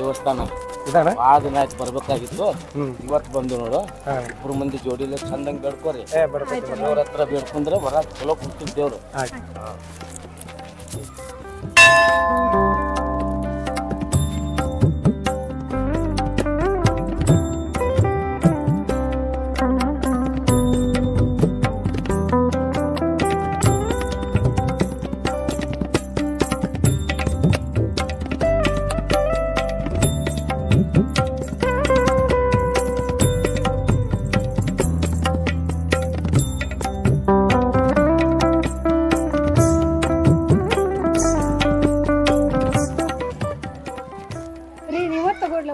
ದೇವಸ್ಥಾನ. ಇದಾನ ಆ ದಿನ ಆಯ್ತು ಬರ್ಬೇಕಾಗಿತ್ತು. ಇವತ್ ಇವತ್ತು ಬಂದು ನೋಡು. ಇಬ್ರು ಮಂದಿ ಜೋಡಿಲೆ ಚಂದಂಗ್ ಬೇಡ್ಕೋರಿ. ಏ ಬರ್ಬೇಕು ದೇವ್ರ ಹತ್ರ ಬೇಡ್ಕೊಂಡ್ರೆ ಬರ ಚಲೋ ಕೊಡ್ತೀವಿ ದೇವ್ರು. ಆಯ್ತು.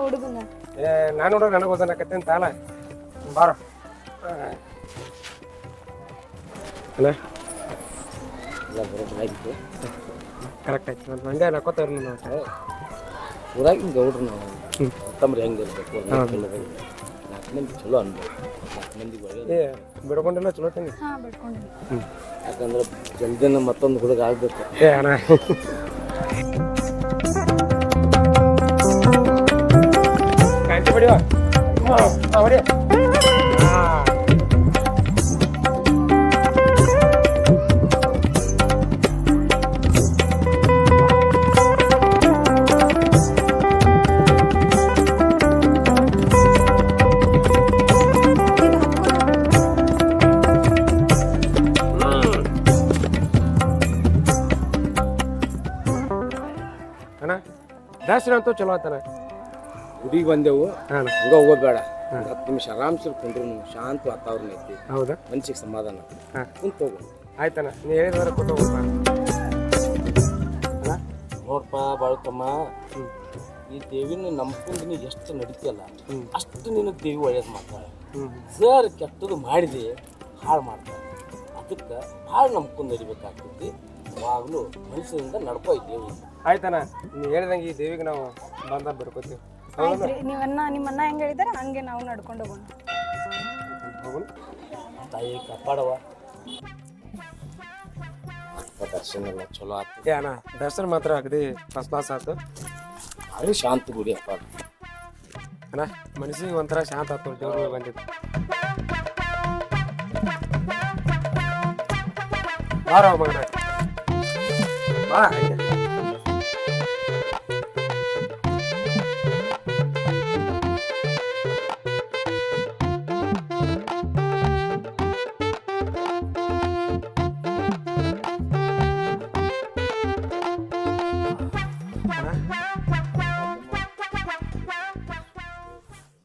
ಹುಡುಗನ? ಏ ನಾನು ನೋಡೋ ನನಗೆ ಓದನಕತ್ತೇನು ತಾನ ಬಾರ. ಅಲ್ಲ. ಎಲ್ಲ ಬರೋದಾಗಿತ್ತು ಕರೆಕ್ಟ್ ಆಯ್ತು. ನಾನು ಹಂಗೆ ನಕ್ಕೋತಾರ ಇರ್ಲಿ ನಾವು ಊರಾಗಿನ ಗೌಡ್ರು ನಾವು. ಹ್ಮ್. ಹೆಂಗೆ ಇರಬೇಕು ನಾಲ್ಕು ಮಂದಿ ಚಲೋ ಅನ್ಬೇಕು. ನಾಲ್ಕು ಮಂದಿ ಒಳ್ಳೆ ಏ ಬಿಡ್ಕೊಂಡಿಲ್ಲ ಚಲೋ ತಂಗಿ. ಹಾ ಬಿಡ್ಕೊಂಡು ಯಾಕಂದ್ರೆ ಜಲ್ದಿನ ಮತ್ತೊಂದು ಹುಡುಗ ಆಗ್ಬೇಕು. ಏ ಅಣ್ಣ. ಕಾಂತಿ ಬಡಿವ ಹಾಂ ಬಡಿ ಹಾಂ ಅಣ್ಣ ದರ್ಶನ ಅಂತೂ ಚಲೋ ಆತನ ಗುಡಿಗೆ ಬಂದೆವು. ಹಂಗ ಹೋಗೋದು ಬೇಡ. ಒಂದು ಹತ್ತು ನಿಮಿಷ ಆರಾಮ್ಸರ್ ಕುಂಡ್ರು ಶಾಂತ ವಾತಾವರಣ ಐತಿ. ಹೌದಾ? ಮನ್ಸಿಗೆ ಸಮಾಧಾನ ಹಾಂ. ಕುಂತ ಹೋಗು. ಆಯ್ತಣ್ಣ ನೀ ಹೇಳಿದ್ರೆ ಕೊಟ್ಟು ಹೋಗಪ್ಪ ಅಣ್ಣ? ನೋಡ್ಪ ಬಾಳ್ಕಮ್ಮ ಈ ದೇವಿನ ನಂಬ್ಕೊಂಡು ನೀ ಎಷ್ಟು ನಡೀತಿಯಲ್ಲ ಅಷ್ಟು ನಿನ್ನ ದೇವಿ ಒಳ್ಳೇದು ಮಾಡ್ತಾಳೆ ಹ್ಞೂ ಸರ್ ಕೆಟ್ಟದು ಮಾಡಿದೆ ಹಾಳು ಮಾಡ್ತಾರೆ. ಅದಕ್ಕೆ ಭಾಳ ನಂಬ್ಕೊಂಡು ನಡಿಬೇಕಾಗ್ತೈತಿ. ಯಾವಾಗಲೂ ಮನುಷ್ಯರಿಂದ ನಡ್ಕೋ ಈ ದೇವಿ. ಆಯ್ತಣ್ಣ ನೀ ಹೇಳ್ದಂಗೆ ಈ ದೇವಿಗೆ ನಾವು ಬಂದ ಬರ್ಕೋತೀವಿ. ಆಯ್ತ್ರಿ ನೀವನ್ನ ನಿಮ್ಮನ್ನ ಹೆಂಗೆ ಹೇಳಿದಾರೆ ಹಂಗೆ ನಾವು ನಡ್ಕೊಂಡು ಹೋಗೋಣ. ತಾಯಿ ಕಾಪಾಡವ. ದರ್ಶನ ಎಲ್ಲ ಚಲೋ ಆಗ್ತದೆ ಅಣ್ಣ ದರ್ಶನ ಮಾತ್ರ ಅಗದಿ ಫಸ್ಟ್ ಕ್ಲಾಸ್ ಆಯ್ತು ಭಾರಿ ಶಾಂತ ಗುಡಿ ಅಪ್ಪ. ಅದು. ಅಣ್ಣ ಮನಸ್ಸಿಗೆ ಒಂಥರ ಶಾಂತ ಆಯ್ತು ದೇವ್ರ ಬಂದಿದ್ದು. ಬಾರ ಮಗನ. ಬಾ ಹಂಗೆ.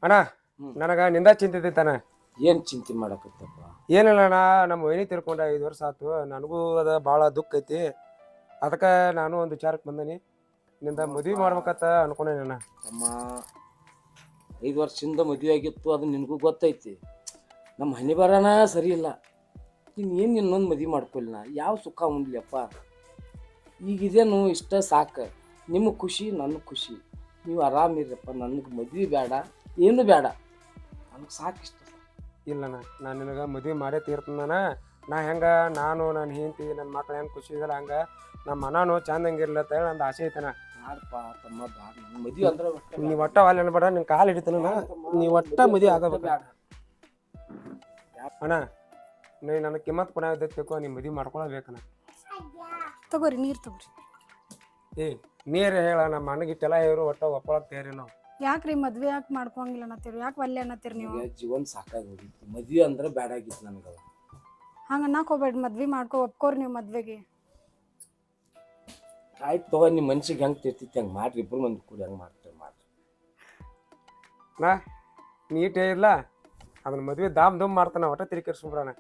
ಅಣ್ಣ ನನಗ ನಿಂದ ಚಿಂತೆ ತಾನ. ಏನ್ ಚಿಂತೆ ಮಾಡಕತ್ತಪ್ಪ? ಏನಿಲ್ಲ ಅಣ್ಣ ನಮ್ಮ ವೈನಿ ತಿರ್ಕೊಂಡ ಐದು ವರ್ಷ ಆತು ನನಗೂ ಅದ ಭಾಳ ದುಃಖ ಐತಿ. ಅದಕ್ಕೆ ನಾನು ಒಂದು ವಿಚಾರಕ್ಕೆ ಬಂದನಿ. ನಿಂದ ಮದ್ವಿ ಮಾಡ್ಬೇಕತ್ತ ಅನ್ಕೊಂಡೇನಿ ಅಣ್ಣ. ಅಮ್ಮ ಐದು ವರ್ಷದಿಂದ ಮದುವೆ ಆಗಿತ್ತು ಅದು ನಿನಗೂ ಗೊತ್ತೈತಿ. ನಮ್ಮ ಹನಿ ಬರೋಣ ಸರಿ ಇಲ್ಲ. ಇನ್ನು ಏನು ಇನ್ನೊಂದು ಮಾಡ್ಕೊಳ್ಳಿ ನಾ ಯಾವ ಸುಖ ಉಂಡ್ಲಿಯಪ್ಪ ಈಗಿದೇನು ಇಷ್ಟ ಸಾಕು. ನಿಮ್ಮ ಖುಷಿ ನನ್ನ ಖುಷಿ. ನೀವು ಆರಾಮಿರಪ್ಪ ನನಗೆ ಮದುವೆ ಬೇಡ ಏನು ಬೇಡ. ನನಗೆ ಸಾಕು. ಇಷ್ಟ ನಾ ನಾನು ನಿನಗೆ ಮದುವೆ ಮಾಡೇ ತೀರ್ತನ ನಾ ಹೆಂಗ ನಾನು ನನ್ನ ಹೆಂಡತಿ ನನ್ನ ಮಕ್ಳು ಹೆಂಗೆ ಖುಷಿ ಇದಲ್ಲ ಹಂಗೆ ನಮ್ಮ ಮನಾನು ಚಂದಂಗಿರ್ಲಿ ಅಂತ ಹೇಳಿ ನಂದು ಆಸೆ ಐತನ ಮಾಡಪ್ಪ ತಮ್ಮ ಬ್ಯಾಡ ನನ್ನ ಮದುವೆ ಅಂದ್ರೆ. ನೀ ಒಟ್ಟ ಅಲ್ಲಿ ಅನ್ಬೇಡ ನಿನ್ ಕಾಲು ಹಿಡಿತಾನ ನೀ ಒಟ್ಟ ಮದುವೆ ಆಗಬೇಕು. ಬೇಡ ಅಣ್ಣ ನೀ ನನಗೆ ಕಿಮ್ಮತ್ ಕೊಡ ಬೇಕು ನೀ ಮದುವೆ ಮಾಡ್ಕೊಳಬೇಕಣ್ಣ ತಗೋರಿ ನೀರು ತಗೋರಿ. ಏ ನೀರು ಹೇಳ ನಮ್ಮ ಅಣ್ಣಗಿಟ್ಟೆಲ್ಲ ಇವರು ಒಟ್ಟ ಒಪ್ಪಳ ತೇರಿ ನಾವು ಯಾಕ್ರಿ ಮದ್ವೆ ಯಾಕೆ ಮಾಡ್ಕೊಂಗಿಲ್ಲ ಅನ್ನತ್ತೀರಿ? ಯಾಕೆ ಒಲ್ಲೆ ಅನ್ನತ್ತೀರಿ ನೀವು? ಈಗ ಜೀವನ ಸಾಕಾಗಿ ಹೋಗಿತ್ತು ಮದುವೆ ಅಂದ್ರೆ ಬೇಡ ಆಗಿತ್ತು ನನಗೆ ಹಂಗ ಅನ್ನಕ್ ಹೋಗ್ಬೇಡ್ರಿ ಮದ್ವೆ ಮಾಡ್ಕೊ ಒಪ್ಕೋರಿ ನೀವು ಮದ್ವೆಗೆ. ಆಯ್ತು ತಗೋ ನಿಮ್ಮ ಮನ್ಸಿಗೆ ಹೆಂಗೆ ತಿರ್ತಿತ್ತು ಹಂಗೆ ಮಾಡ್ರಿ ಇಬ್ಬರು ಮಂದಿ ಕೂಡಿ ಹಂಗೆ ಮಾಡ್ತೀರಿ ಮಾಡ್ರಿ. ನಾ ನೀಟೇ ಇಲ್ಲ ಅದನ್ನ ಮದ್ವೆ ದಾಮ್ ದುಮ್ ಮಾಡ್ತಾನ ಒಟ್ಟ ತಿರುಗಿಸ್ಬಿಡೋಣ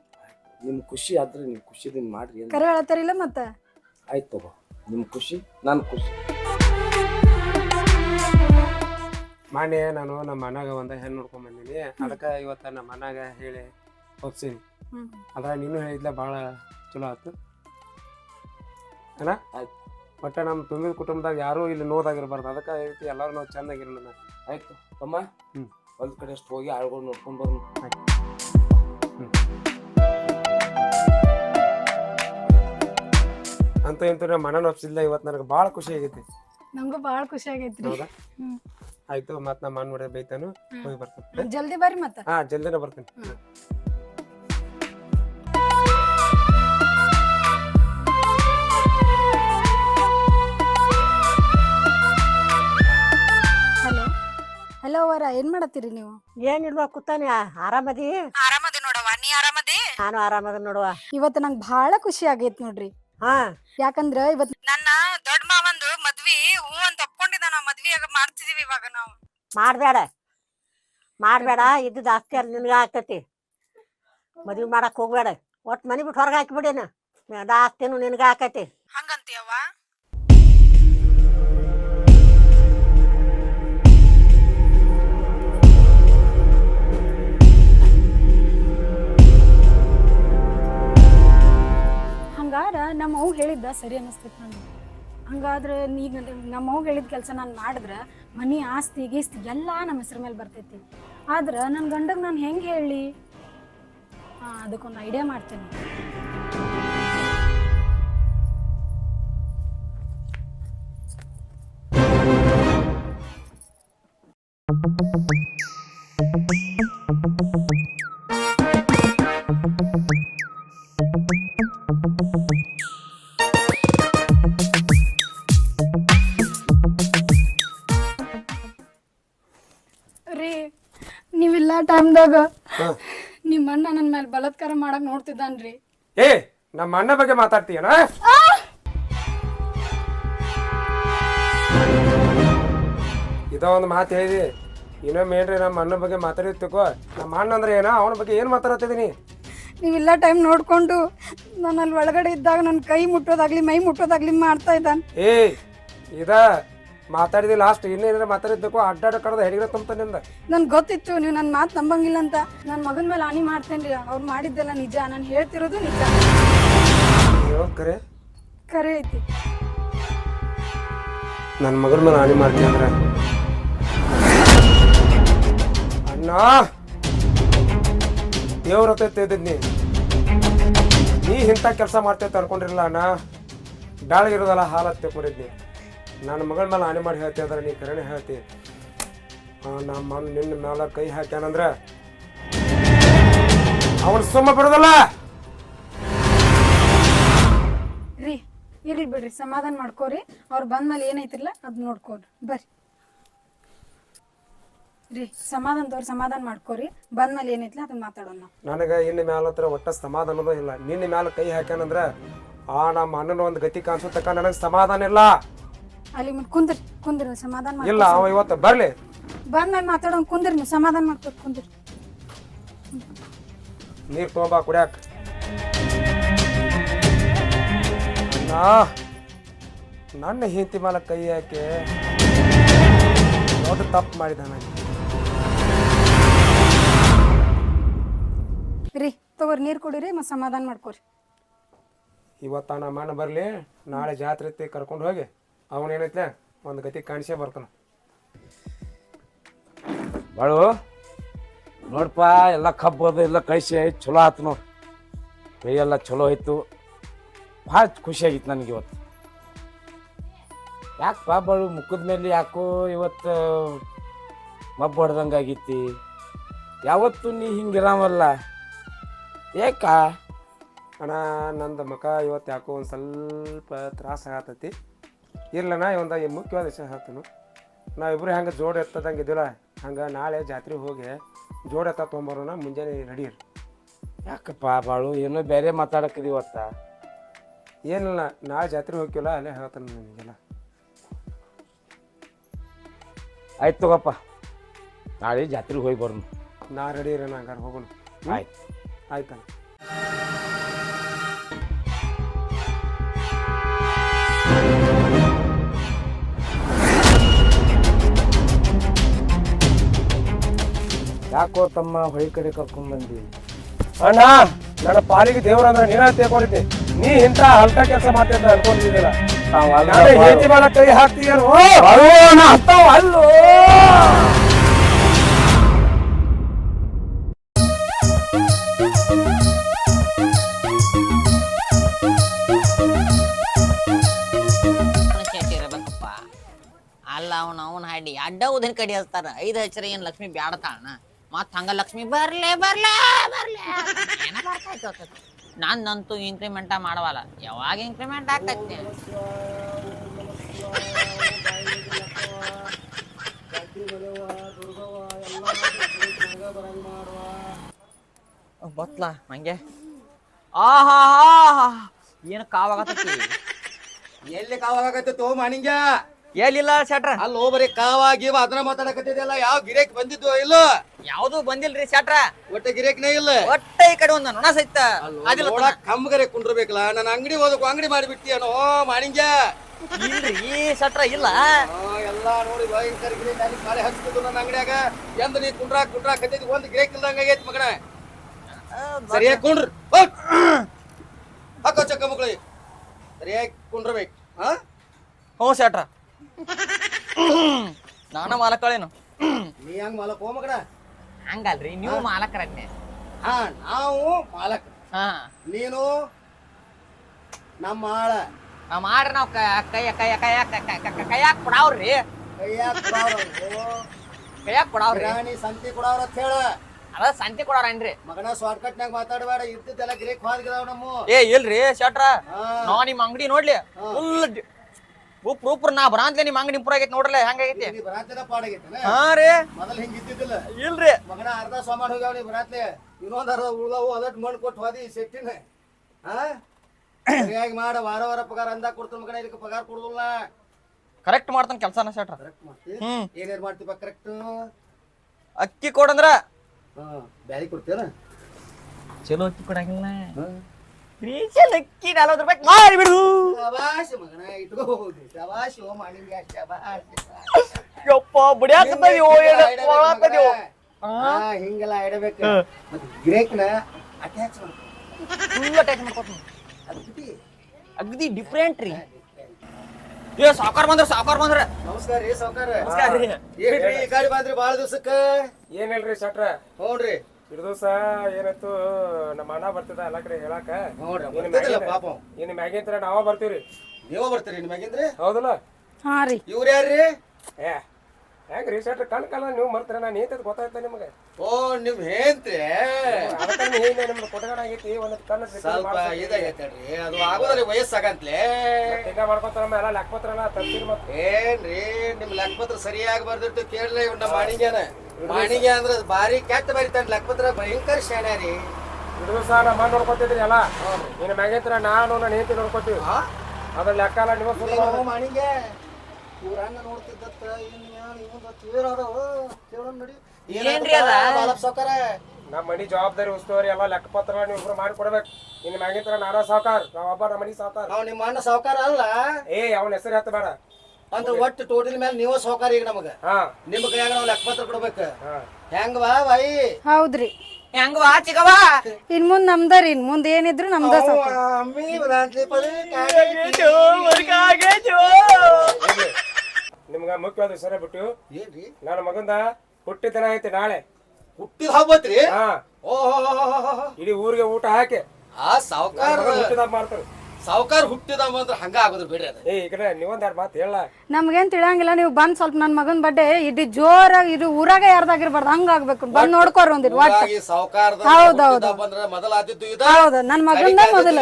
ನಿಮ್ಮ ಖುಷಿ ಆದ್ರೆ ನಿಮ್ಮ ಖುಷಿದಿಂದ ಮಾಡ್ರಿ ಏನು ಕರೆ ಹೇಳತ್ತಾರಿಲ್ಲ ಮತ್ತೆ? ಆಯ್ತು ತಗೋ ನಿಮ್ಮ ಖುಷಿ ನನ್ನ ಖುಷಿ. ಮಾನ್ಯ ನಾನು ನಮ್ಮ ಮನಾಗ ಒಂದು ಹೆಣ್ಣು ನೋಡ್ಕೊಂಡ್ ಬಂದೀನಿ. ಅದಕ್ಕೆ ಇವತ್ತು ನಮ್ಮ ಮನಾಗ ಹೇಳಿ ಒಪ್ಸೀನಿ. ಅದ್ರ ನೀನು ಹೇಳಿದ್ಲ ಭಾಳ ಚಲೋ ಆಯ್ತು ಅಣ್ಣ ಆಯ್ತು ಒಟ್ಟ ನಮ್ಮ ತುಂಬಿದ ಕುಟುಂಬದಾಗ ಯಾರೂ ಇಲ್ಲಿ ನೋದಾಗಿರ್ಬಾರ್ದು. ಅದಕ್ಕೆ ಹೇಳ್ತಿ ಎಲ್ಲರೂ ನಾವು ಚಂದಾಗಿರೋಣ ಆಯ್ತು ತಮ್ಮ ಹ್ಮ್. ಹೊಲ್ದ ಕಡೆ ಅಷ್ಟು ಹೋಗಿ ಆಳ್ಗಳು ನೋಡ್ಕೊಂಡು ಬರೋಣ ಅಂತ ಇಂತ ನಮ್ಮ ಮನನ ಒಪ್ಸಿಲ್ಲ ಇವತ್ತು ನನಗೆ ಭಾಳ ಖುಷಿ ಆಗೈತಿ. ನಂಗೂ ಬಹಳ ಖುಷಿ ಆಗೈತ್ರಿ. ಹೌದಾ? ಹ್ಮ್. ಆಯ್ತು ಮತ್ತೆ ನಮ್ಮ ಅಣ್ಣ ನೋಡಿ ಬೈತಾನು ಹೋಗಿ ಬರ್ತಾನೆ. ಜಲ್ದಿ ಬರ್ರಿ ಮತ್ತೆ. ಹಾ ಜಲ್ದಿನ ಬರ್ತೀನಿ. ಹಲೋ. ಹಲೋ ಅವರ ಏನ್ ಮಾಡತ್ತೀರಿ ನೀವು? ಏನಿಲ್ವಾ ಕೂತಾನೆ. ಆರಾಮದಿ? ಆರಾಮದಿ ನೋಡವ್ವ. ನೀ ಆರಾಮದಿ? ನಾನು ಆರಾಮದ ನೋಡುವ. ಇವತ್ತು ನಂಗೆ ಬಹಳ ಖುಷಿ ಆಗೈತ್ ನೋಡ್ರಿ. ಹಾ. ಯಾಕಂದ್ರ ಇವತ್ ನನ್ನ ದೊಡ್ಡ ಮಾವಂದು ಮದ್ವಿ ಹೂ ಅಂತ ಒಪ್ಕೊಂಡಿದ್ದಾನ ಮದ್ವಿ ಮಾಡ್ತಿದೀವಿ ಇವಾಗ ನಾವು. ಮಾಡ್ಬೇಡ. ಮಾಡ್ಬೇಡ ಇದು ಜಾಸ್ತಿ ಅಲ್ಲಿ ನಿನ್ಗ ಆಗ್ತತಿ. ಮದ್ವಿ ಮಾಡಕ್ ಹೋಗ್ಬೇಡ. ಒಟ್ ಮನಿ ಬಿಟ್ಟು ಹೊರಗೆ ಹಾಕಿಬಿಡೇನ ಅದ ಆಸ್ತಿನು ನಿನ್ಗ ಆಕೈತಿ ಹಂಗಂತೀಯವ್ವ? ಹಂಗಾರ ನಮ್ಮ ಅವ್ವ ಹೇಳಿದ್ದ, ಸರಿ ಅನಿಸ್ತೈತಿ ನನಗೆ ಹಂಗಾದ್ರೆ ಈಗ ನಮ್ಮ ಅವ್ ಹೇಳಿದ ಕೆಲಸ ನಾನು ಮಾಡಿದ್ರೆ ಮನಿ ಆಸ್ತಿ ಗೀಸ್ತಿ ಎಲ್ಲ ನಮ್ಮ ಹೆಸ್ರ ಮೇಲೆ ಬರ್ತೈತಿ. ಆದ್ರೆ ನನ್ನ ಗಂಡಗೆ ನಾನು ಹೆಂಗೆ ಹೇಳಿ? ಹಾಂ ಅದಕ್ಕೊಂದು ಐಡಿಯಾ ಮಾಡ್ತೇನೆ. ನಿಮ್ಮ ಅಣ್ಣ ನನ್ನ ಮೇಲೆ ಬಲಾತ್ಕಾರ ಮಾಡಕ್ ನೋಡ್ತಿದ್ದಾನ್ರಿ. ಏ ನಮ್ಮ ಅಣ್ಣ ಬಗ್ಗೆ ಮಾತಾಡ್ತೀಯನ ಇದ ಒಂದು ಮಾತು ಹೇಳಿ. ಇನ್ನೊಮ್ಮೆ ಏನ್ರಿ ನಮ್ಮ ಅಣ್ಣ ಬಗ್ಗೆ ಮಾತಾಡಿರ್ತಕೋ ನಮ್ಮ ಅಣ್ಣ ಅಂದ್ರೆ ಏನ ಅವನ ಬಗ್ಗೆ ಏನ್ ಮಾತಾಡತ್ತಿದೀನಿ ನೀವೆಲ್ಲ ಟೈಮ್ ನೋಡ್ಕೊಂಡು ನಾನು ಅಲ್ಲಿ ಒಳಗಡೆ ಇದ್ದಾಗ ನನ್ನ ಕೈ ಮುಟ್ಟೋದಾಗ್ಲಿ ಮೈ ಮುಟ್ಟೋದಾಗ್ಲಿ ಮಾಡ್ತಾ ಇದ್ದಾನೆ. ಏ ಇದ ಮಾತಾಡಿದಿ ಲಾಸ್ಟ್ ಇನ್ನೇನಾರ ಮಾತಾಡಿದ್ದಕ್ಕು ಅಡ್ಡಾಡೋ ಕಡ್ದ ಹೆಡಿಗ್ರ ತುಂಬ ನಿಂದ. ನನ್ಗೆ ಗೊತ್ತಿತ್ತು ನೀವು ನನ್ನ ಮಾತು ನಂಬಂಗಿಲ್ಲ ಅಂತ. ನನ್ನ ಮಗನ ಮೇಲೆ ಹಾನಿ ಮಾಡ್ತೇನ್ರಿ ಅವ್ರು ಮಾಡಿದ್ದೆಲ್ಲ ನಿಜ ನಾನು ಹೇಳ್ತಿರೋದು ನಿಜ. ಹೇಳೋದ್ ಕರೆ. ಕರೆ ಐತಿ. ನನ್ನ ಮಗನ ಮೇಲೆ ಹಾನಿ ಮಾಡ್ತೀನಿ ಅಂದ್ರೆ? ಅಣ್ಣ! ದೇವ್ರ ಹತ್ತೈತೆ ಇದ್ದಿದ್ನಿ ನೀ. ಇಂಥ ಕೆಲಸ ಮಾಡ್ತೈತೆ ಅನ್ಕೊಂಡಿರಲ್ಲ ಅಣ್ಣ. ಡಾಳಿಗಿರೋದಲ್ಲ ಹಾಲು ಹತ್ತಿ ನನ್ನ ಮಗಳ ಮೇಲೆ ಹಾನಿ ಮಾಡಿ ಹೇಳ್ತಿ ಅಂದ್ರೆ ನೀ ಕರಣೆ ಹೇಳ್ತಿ. ನಮ್ಮ ನಿನ್ನ ಮೇಲೆ ಕೈ ಹಾಕ್ಯಾನಂದ್ರೆ ಅವನು ಸುಮ್ಮ ಬಿಡೋದಲ್ಲ ರೀ ಇರ್ಲಿ ಬಿಡ್ರಿ ಸಮಾಧಾನ ಮಾಡ್ಕೋರಿ. ಅವ್ರು ಬಂದ್ಮೇಲೆ ಏನೈತಿಲ್ಲ ಅದ್ ನೋಡ್ಕೋರಿ. ಬರ್ರಿ. ರೀ ಸಮಾಧಾನ ತೋರಿ ಸಮಾಧಾನ ಮಾಡ್ಕೋರಿ. ಬಂದ್ಮೇಲೆ ಏನೈತಿಲ್ಲ ಅದನ್ನ ಮಾತಾಡೋಣ ನಾವು. ನನಗೆ ಇನ್ನು ಮ್ಯಾಲ ಹತ್ರ ಒಟ್ಟ ಸಮಾಧಾನದೂ ಇಲ್ಲ. ನಿನ್ನ ಮ್ಯಾಲ ಕೈ ಹಾಕ್ಯಾನಂದ್ರೆ ಆ ನಮ್ಮ ಅಣ್ಣನ ಒಂದು ಗತಿ ಕಾಣಿಸುತ್ತಕ್ಕ ನನಗೆ ಸಮಾಧಾನ ಇಲ್ಲ. ಅಲ್ಲಿ ಮುಟ್ ಕುಂದ್ರಿ ಕುಂದ್ರಿ ಸಮಾಧಾನ ಇಲ್ಲ ಅವ ಇವತ್ತು ಬರ್ಲಿ. ಬಂದ್ಮೇಲೆ ಮಾತಾಡೋಣ ಕುಂದ್ರಿ ನೀವು ಸಮಾಧಾನ ಮಾಡ್ಕೊ ಕುಂದ್ರಿ. ನೀರು ತಗೊಂಬ ಕುಡ್ಯಾಕ. ನಾ ನನ್ನ ಹೆಂಡತಿ ಮೇಲೆ ಕೈ ಹಾಕಿ ದೊಡ್ಡ ತಪ್ಪು ಮಾಡಿದ ನನಗೆ ರೀ ತಗೋರಿ ನೀರು ಕುಡಿರಿ ಮತ್ತೆ ಸಮಾಧಾನ ಮಾಡ್ಕೋರಿ. ಇವತ್ತ ಅಣ್ಣ ಮಣ್ಣು ಬರಲಿ ನಾಳೆ ಜಾತ್ರೆ ಐತಿ ಕರ್ಕೊಂಡು ಹೋಗಿ. ಅವನೇನೈತ್ಲೆ ಒಂದು ಗತಿ ಕಾಣಿಸೇ ಬರ್ತಾನ. ಬಾಳು ನೋಡಪ್ಪ ಎಲ್ಲ ಕಬ್ಬದು ಎಲ್ಲ ಕಳಿಸಿ ಚಲೋ ಆಯ್ತು ನೋಡು. ಕೈ ಎಲ್ಲ ಚಲೋ ಆಯ್ತು. ಭಾಳ ಖುಷಿಯಾಗಿತ್ತು ನನಗೆ ಇವತ್ತು. ಯಾಕಪ್ಪ ಬಾಳು ಮುಖದ ಮೇಲೆ ಯಾಕೋ ಇವತ್ತು ಮಬ್ಬು ಹೊಡೆದಂಗೆ ಆಗೈತಿ ಯಾವತ್ತು ನೀ ಹಿಂಗಿರಾಮಲ್ಲ ಏಕಾ? ಅಣ್ಣ ನಂದು ಮಕ ಇವತ್ತು ಯಾಕೋ ಒಂದು ಸ್ವಲ್ಪ ತ್ರಾಸ ಆಗತೈತಿ ಇರ್ಲಣ್ಣ ಒಂದು ಮುಖ್ಯವಾದ ವಿಷಯ ಹೇಳ್ತೀನಿ. ನಾವಿಬ್ಬರು ಹೆಂಗೆ ಜೋಡಿ ಎತ್ತದಂಗೆ ಇದ್ದಿಲ್ಲ ಹಂಗೆ ನಾಳೆ ಜಾತ್ರೆ ಹೋಗಿ ಜೋಡಿ ಎತ್ತ ತೊಗೊಂಬರೋಣ ಮುಂಜಾನೆ ರೆಡಿ ಇರಿ. ಯಾಕಪ್ಪ ಬಾಳು ಏನೋ ಬೇರೆ ಮಾತಾಡಕ್ಕಿದೆ ಅತ್ತ ಏನಿಲ್ಲ ನಾಳೆ ಜಾತ್ರೆ ಹೋಗ್ತೀವಲ್ಲ ಅಲ್ಲೇ ಹೇಳ್ತಾನೆ ನಿಮಗೆಲ್ಲ ಆಯ್ತು ತಗೋಪ್ಪ. ನಾಳೆ ಜಾತ್ರೆಗೆ ಹೋಗಿ ಬರೋಣ. ನಾ ರೆಡಿ ಇರೋಣ ಹಂಗಾರೆ ಹೋಗೋಣ. ಆಯ್ತು. ಆಯ್ತಣ್ಣ. ಯಾಕೋ ತಮ್ಮ ಹೊಳಿ ಕಡೆ ಕರ್ಕೊಂಡ್ ಬಂದಿ ಅಣ್ಣ ನನ್ನ ಪಾಲಿಗೆ ದೇವ್ರ ಅಂದ್ರೆ ನೀನ ತಿಳ್ಕೊಂಡಿದ್ದೆ ನೀ ಇಂತ ಹಲ್ಕ ಕೆಲಸ ಮಾಡ್ತಿದ್ದ ಅನ್ಕೊಂಡಿದ್ದಿಲ್ಲ ಹೆಂಡತಿ ಮೇಲೆ ಕೈ ಹಾಕ್ತೀಯೋ ಅಲ್ಲೋ. ಇರಬೇಕಪ್ಪ ಅಡ್ಡ ಉದಿನ ಕಡಿ ಹಚ್ತಾರ ಐದು ಹಚ್ಚರ ಏನ್ ಲಕ್ಷ್ಮಿ ಬ್ಯಾಡತಾಳನ ಮತ್ ಹಂಗ ಲಕ್ಷ್ಮಿ ಬರ್ಲೇ ಬರ್ಲೇ ಬರ್ಲೇ. ಏನ ನಂತೂ ನಂದಂತೂ ಇಂಕ್ರಿಮೆಂಟ ಮಾಡವಲ್ಲ. ಯಾವಾಗ ಇಂಕ್ರಿಮೆಂಟ್ ಆಗ್ತೈತಿ? ಬತ್ಲ ಹಂಗೆ. ಆಹಾ ಏನು ಕಾವಾಗತ್ತೈತಿ? ಎಲ್ಲಿ ಕಾವಾಗತ್ತಿತ್ತು ಮಾನಿಂಗ ಎಲ್ಲಿಲ್ಲ ಶೆಟ್ರ? ಅಲ್ಲೋ ಹೋಗ್ರಿ ಕಾವ ಗೀವ ಅದನ್ನ ಮಾತಾಡಕತ್ತಿದೆಲ್ಲ ಯಾವ ಗಿರೇಕ್ ಬಂದಿದ್ದು ಇಲ್ಲ? ಯಾವ್ದು ಬಂದಿಲ್ರಿ ಶೆಟ್ರ. ಒಟ್ಟ ಗಿರೇಕ್ನೇ ಇಲ್ಲ. ಒಟ್ಟ ಈ ಕಡೆ ಒಂದು ನೊಣ ಸಹಿತ ಅದಿಲ್ಲ. ಕಮ್ಮಗರೆ ಕುಂಡ್ರಬೇಕಲ್ಲ ನನ್ನ ಅಂಗಡಿ ಹೋದಕ್ಕೆ ಅಂಗಡಿ ಮಾಡಿಬಿಡ್ತೀಯನೋ ಮಾನಿಂಗ ಈ ಶೆಟ್ರ ಇಲ್ಲ. ಎಲ್ಲ ನೋಡಿ ಭಯಂಕರ ಗಿರೇಕ್ ಅಲ್ಲಿ ಕಾಳೆ ನನ್ನ ಅಂಗಡಿಯಾಗ. ಎಂದ ನೀ ಕುಂಡ್ರಾ ಕುಂಡ್ರಾ ಕತ್ತಿದ್ ಒಂದ್ ಗಿರೇಕ್ ಇಲ್ದಂಗ ಆಗೈತಿ ಮಗಣ ಸರಿಯಾಗಿ ಕುಂಡ್ರ. ಹಾಕೋ ಚಕ್ಕ ಮಗಳಿ ಸರಿಯಾಗಿ ಕುಂಡ್ರಬೇಕು ಹಾ ಹ್ಞೂ ಶೆಟ್ರ. ನಾನ ಮಾಲಕಳೇನು? ನೀ ಹಂಗ ಮಾಲಕ್ ಹೋ ಮಗನ ಹಂಗಲ್ರಿ ನೀವು ಮಾಲಕರನ್ನೇ. ಹಾ ನಾವು ಮಾಲಕ್. ಹಾ. ನೀನು ನಮ್ಮ ಆಳ. ನಾವ್ ಮಾಡ್ರಿ ನಾವ್ ಕೈಯ ಕೈಯ ಕೈಯ ಕೈಯಾಗ ಕೊಡಾವ್ರಿ. ಕೈಯಾಗ ಕೊಡಾವ್ರಿ. ಕೈಯಾಗ ಕೊಡಾವ್ರಿ. ನೀ ಸಂತಿ ಕೊಡಾವ್ರ ಅಂತ ಹೇಳ. ಅದ ಸಂತಿ ಕೊಡಾರನ್ರಿ ಮಗನ ಶಾರ್ಟ್ಕಟ್ ಕಟ್ನಾಗ ಮಾತಾಡಬೇಡ ಇದ್ದಿದ್ದೆಲ್ಲ ಗ್ರೇಕ್ ಹೋದ್ಗಿದಾವ ನಮ್ಮ. ಏ ಇಲ್ರಿ ಶೆಟ್ರ. ಹಾ. ನಾ ನಿಮ್ ಅಂಗಡಿ ನೋಡ್ಲಿ ಫುಲ್ ಉಪ್ ಉಪ್ರ ನಾ ಬರಾಂತ್ಲೆ ನಿಮ್ ಅಂಗಡಿ ಇಂಪ್ರೂವ್ ಆಗೈತಿ ನೋಡ್ರಲ್ಲ ಹೆಂಗೈತಿ ಬರಾತಿನ ಹಾ ರೀ. ಮೊದಲ್ ಹಿಂಗ ಇದ್ದಿದ್ದಿಲ್ಲ. ಇಲ್ರಿ. ಮಗನ ಅರ್ಧ ಸಾಮಾನು ಹೋಗ್ಯಾವ ನೀ ಬರಾತ್ಲೆ. ಇನ್ನೊಂದ್ ಅರ್ಧ ಉಳ್ದಾವು ಅದಟ್ ಮಣ್ಣು ಕೊಟ್ಟು ಹೋದಿ ಸೆಟ್ಟಿನ. ಹಾ? ಸರಿಯಾಗಿ ಮಾಡ ವಾರ ವಾರ ಪಗಾರ ಅಂದ ಕೊಡ್ತಾನ ಮಗನ ಇದಕ್ಕೆ ಪಗಾರ ಕೊಡುದಿಲ್ಲ. ಕರೆಕ್ಟ್ ಮಾಡ್ತಾನ ಕೆಲಸನ ಶೆಟ್ರ. ಕರೆಕ್ಟ್ ಮಾಡ್ತಿ. ಏನೇನ್ ಮಾಡ್ತೀವ ಕರೆಕ್ಟ್ ಅಕ್ಕಿ ಕೊಡಂದ್ರ ಹಾ ಬ್ಯಾರಿ ಕೊಡ್ತೀರ ಚಲೋ ಅಕ್ಕಿ ಕೊಡಂಗಿಲ್ಲ. ರೀಚಲ್ ಅಕ್ಕಿ ನಲವತ್ತು ರೂಪಾಯಿ ಮಾರಿ ಬಿಡು ಶಬಾಷ್ ಮಗನ ಶಬಾಷ್ ಓ ಮಾಡಿಂಗ ಶಬಾಷ್ ಯಪ್ಪ ಬಡಿಯಾಕತ್ತದಿ ಓ ಏನ ಕೊಳಾಕತ್ತಿ ಓ ಹಾ ಹಿಂಗೆಲ್ಲ ಇಡಬೇಕು. ಮತ್ತೆ ಗಿರೇಕ್ನ ಅಟ್ಯಾಚ್ ಮಾಡ್ಬೇಕು ಫುಲ್ ಅಟ್ಯಾಚ್ ಮಾಡ್ಕೊತೀನಿ. ಅಗದಿ ಡಿಫ್ರೆಂಟ್ ರೀ. ಏ ಸಾಕಾರ ಬಂದ್ರ ಸಾಕಾರ ಬಂದ್ರ. ನಮಸ್ಕಾರ ರೀ ಸಾಕಾರ ನಮಸ್ಕಾರ ರೀ. ಏನ್ರಿ ಈ ಗಾಡಿ ಬಂದ್ರಿ ಬಾಳ ದಿವ್ಸಕ್ಕ? ಏನ್ ಹೇಳ್ರಿ ಸಟ್ರ ಇಡ್ ದಿವಸ ಏನಾಯ್ತು ನಮ್ಮ ಅಣ್ಣ ಬರ್ತದ ಎಲ್ಲ ಕಡೆ ಹೇಳಾಕ. ನೋಡ್ರಿ ಪಾಪ. ಇನ್ನು ಮ್ಯಾಗಿನ ತರ ನಾವ ಬರ್ತೀವ್ರಿ. ನೀವ ಬರ್ತೀರಿ ನಿಮಗಿಂದ್ರಿ ಹೌದಲ್ಲ? ಹಾ ರೀ. ಇವ್ರ ಯಾರ್ರಿ? ಏ ಹೆಂಗ್ರಿ ರೀಸೆಟ್ ಕಣ್ ಕಾಲ ನೀವು ಮರ್ತೀರ ನಾನು ಏತದ್ ಗೊತ್ತಾಯ್ತ ನಿಮಗೆ? ಓ ನಿಮ್ ಅದಕ್ಕೆ ಏನೇ ನಿಮ್ಗೆ ಕೊಟ್ಟಗಣ ಆಗೈತಿ ಒಂದ್ ಕಣ್ಣು ಸ್ವಲ್ಪ ಇದಾಗೈತೇನ್ರಿ ಅದು ಆಗೋದ್ರಿ ವಯಸ್ಸಾಗಂತ್ಲೆ. ಹಿಂಗ ಮಾಡ್ಕೊತಾರ ಎಲ್ಲ ಲೆಕ್ಕಪತ್ರಲ್ಲ ತರ್ತೀರಿ ಮತ್ತೆ. ಏನ್ರಿ ನಿಮ್ ಲೆಕ್ಕಪತ್ರ ಸರಿಯಾಗಿ ಬರ್ದಿರ್ತು ಕೇಳಲೇ ಇವ್ನ ಮಾಣಿಗ್ಯಾನ. ಮಾಣಿಗೆ ಅಂದ್ರ ಬಾರಿ ಕೆಟ್ಟ ಬರಿತಾನ ಲೆಕ್ಕಪತ್ರ ಭಯಂಕರ ಶಾಣ್ಯ ರೀ. ಇಡ್ ದಿವಸ ನಮ್ಮ ನೋಡ್ಕೊತಿದ್ರಿ ಅಲ್ಲ ನಿನ್ನ ಮ್ಯಾಗೇತ್ರ ನಾನು ನನ್ನ ಹೆಂಡತಿ ನೋಡ್ಕೊತೀವಿ? ಅದ್ರ ಲೆಕ್ಕ ಅಲ್ಲ ನಿಮ್ಮ ಮಾಣಿಗೆ. ಮಾಣಿಗ್ಯ. ಊರಂಗ ನೋಡ್ತಿದ್ದತ್ತ ಇನ್ ಏನ್ರಿ ಅದ? ನಮ್ಮ ಮನಿ ಜವಾಬ್ದಾರಿ ಉಸ್ತುವಾರಿ ಎಲ್ಲ ಲೆಕ್ಕಪತ್ರ ನೀವು ಇಬ್ರು ಮಾಡಿ ಕೊಡ್ಬೇಕು ಇನ್ನು ಮ್ಯಾಗಿಂತ್ರ ತರ ಸಾವ್ಕಾರ್ ನಾವ್ ಒಬ್ಬ ನಮ್ಮ ಮನಿ ಸಾವುಕಾರ. ನಾವ್ ನಿಮ್ಮ ಅಣ್ಣ ಸಾವುಕಾರ ಅಲ್ಲ? ಏ ಅವನ ಹೆಸರು ಹತ್ತ ಬೇಡ. ಅಂತ ಒಟ್ಟು ಟೋಟಲ್ ಮೇಲೆ ನೀವ ಸಾವುಕಾರ ಈಗ ನಮಗ. ಹಾ. ನಿಮ್ ಕೈಯಾಗ ನಾವ್ ಲೆಕ್ಕಪತ್ರ ಕೊಡ್ಬೇಕು. ಹಾ. ಹೆಂಗ ಬಾ ಬಾಯಿ ಹೌದ್ರಿ. ಹೆಂಗ ವಾ ಚಿಗವ ಇನ್ ಮುಂದ್ ನಮ್ದರಿ ಇನ್ ಮುಂದ್ ಏನಿದ್ರು ನಮ್ದ ಸಾವ್ಕಾರ. ಅಮ್ಮಿ ಬರಾಂತ್ಲಿ ಪದೇ ಇರ್ಲಿ. ನಿಮ್ಗ ಮುಖ್ಯವಾದ ಸರ ಬಿಟ್ಟು. ಏನ್ರಿ? ನನ್ನ ಮಗಂದ ಹುಟ್ಟಿದ ದಿನ ಐತಿ ನಾಳೆ. ಹುಟ್ಟಿದ ಹಬ್ಬತ್ರಿ ಹಾ. ಓಹೋ ಇಡೀ ಊರಿಗೆ ಊಟ ಹಾಕಿ. ಆ ಸಾವ್ಕಾರ ಹುಟ್ಟಿದಾಗ ಮಾಡ್ತಾರೆ. ಸಾವ್ಕಾರ ಹುಟ್ಟಿದ ಅಂದ್ರೆ ಹಂಗ ಬಿಡ್ರಿ ಅದ. ಏ ಈ ಕಡೆ ನೀವೊಂದ್ ಎರಡು ಮಾತು ಹೇಳ. ನಮ್ಗೇನ್ ತಿಳಿಯಂಗಿಲ್ಲ ನೀವು ಬಂದ್ ಸ್ವಲ್ಪ ನನ್ ಮಗನ್ ಬಡ್ಡೆ ಇಡೀ ಜೋರಾಗಿ ಇದು ಊರಾಗ ಯಾರ್ದಾಗಿರ್ಬಾರ್ದು ಹಂಗ ಆಗ್ಬೇಕು. ಬಂದ್ ನೋಡ್ಕೊರ್ ಒಂದಿರ್ ಒಟ್ಟ. ಈ ಸಾವ್ಕಾರದ ಹೌದ್ ಹೌದ್ ಹುಟ್ಟಿದ ಬಂದ್ರ ಮೊದಲ ಆದಿದ್ದು ಇದ. ಹೌದು ನನ್ ಮಗಂದ ಮೊದಲ.